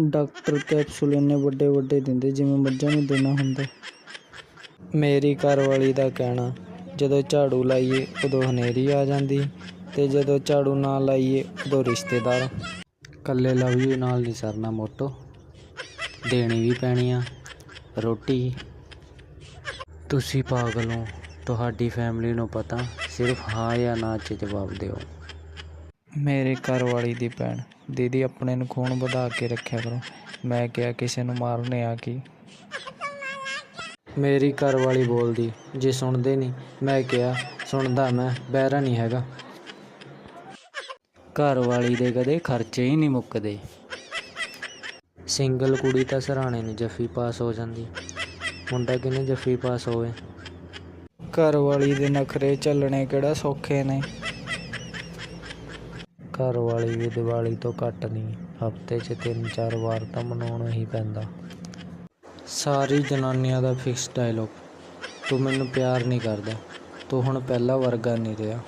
Doctor capsule ਇੰਨੇ ਵੱਡੇ ਵੱਡੇ ਦਿੰਦੇ, ਜਿਵੇਂ ਮੱਝਾਂ ਨੂੰ ਦੇਣਾ ਹੁੰਦਾ। ਮੇਰੀ ਘਰਵਾਲੀ ਦਾ ਕਹਿਣਾ, ਜਦੋਂ ਝਾੜੂ ਲਾਈਏ ਉਦੋਂ ਹਨੇਰੀ ਆ ਜਾਂਦੀ ਤੇ ਜਦੋਂ ਝਾੜੂ ਨਾ ਲਾਈਏ ਉਦੋਂ ਰਿਸ਼ਤੇਦਾਰ। ਕੱਲੇ ਲਵ ਯੂ ਨਾਲ ਨਹੀਂ ਸਰਨਾ ਮੋਟੋ, ਦੇਣੀ ਵੀ ਪੈਣੀ ਆ, ਰੋਟੀ। ਤੁਸੀਂ ਪਾਗਲ ਹੋ, ਤੁਹਾਡੀ ਫੈਮਿਲੀ ਨੂੰ ਪਤਾ, ਸਿਰਫ ਹਾਂ ਜਾਂ ਨਾ 'ਚ ਜਵਾਬ ਦਿਓ। ਮੇਰੇ ਘਰ ਵਾਲੀ ਦੀ ਭੈਣ। ਦੀਦੀ ਆਪਣੇ ਨੂੰ ਖੂਨ ਵਧਾ ਕੇ ਰੱਖਿਆ ਕਰੋ। ਮੈਂ ਕਿਹਾ ਕਿਸੇ ਨੂੰ ਮਾਰਨੇ ਆ ਕੀ? ਮੇਰੀ ਘਰ ਵਾਲੀ ਬੋਲਦੀ, ਜੇ ਸੁਣਦੇ ਨਹੀਂ, ਮੈਂ ਕਿਹਾ, ਸੁਣਦਾ ਮੈਂ, ਬਹਿਰਾ ਨਹੀਂ ਹੈਗਾ। ਘਰ ਵਾਲੀ ਦੇ ਕਦੇ ਖਰਚੇ ਹੀ ਨਹੀਂ ਮੁੱਕਦੇ। ਸਿੰਗਲ ਕੁੜੀ ਤਾਂ ਸਰਾਣੇ ਨੂੰ ਜੱਫੀ ਪਾਸ ਹੋ ਜਾਂਦੀ। ਮੁੰਡਾ ਕਿਨੇ ਜੱਫੀ ਪਾਸ ਹੋਵੇ? ਘਰ ਵਾਲੀ ਦੇ ਨਖਰੇ ਚੱਲਣੇ ਕਿਹੜਾ ਸੌਖੇ ਨੇ? ਘਰ ਵਾਲੀ ਵੀ ਦੀਵਾਲੀ ਤੋਂ ਘੱਟ ਨਹੀਂ, ਹਫ਼ਤੇ 'ਚ ਤਿੰਨ ਚਾਰ ਵਾਰ ਤਾਂ ਮਨਾਉਣਾ ਹੀ ਪੈਂਦਾ। ਸਾਰੀ ਜਨਾਨੀਆਂ ਦਾ ਫਿਕਸ ਡਾਇਲੋਗ ਤੂੰ ਮੈਨੂੰ ਪਿਆਰ ਨਹੀਂ ਕਰਦਾ। ਤੂੰ ਹੁਣ ਪਹਿਲਾ ਵਰਗਾ ਨਹੀਂ ਰਿਹਾ।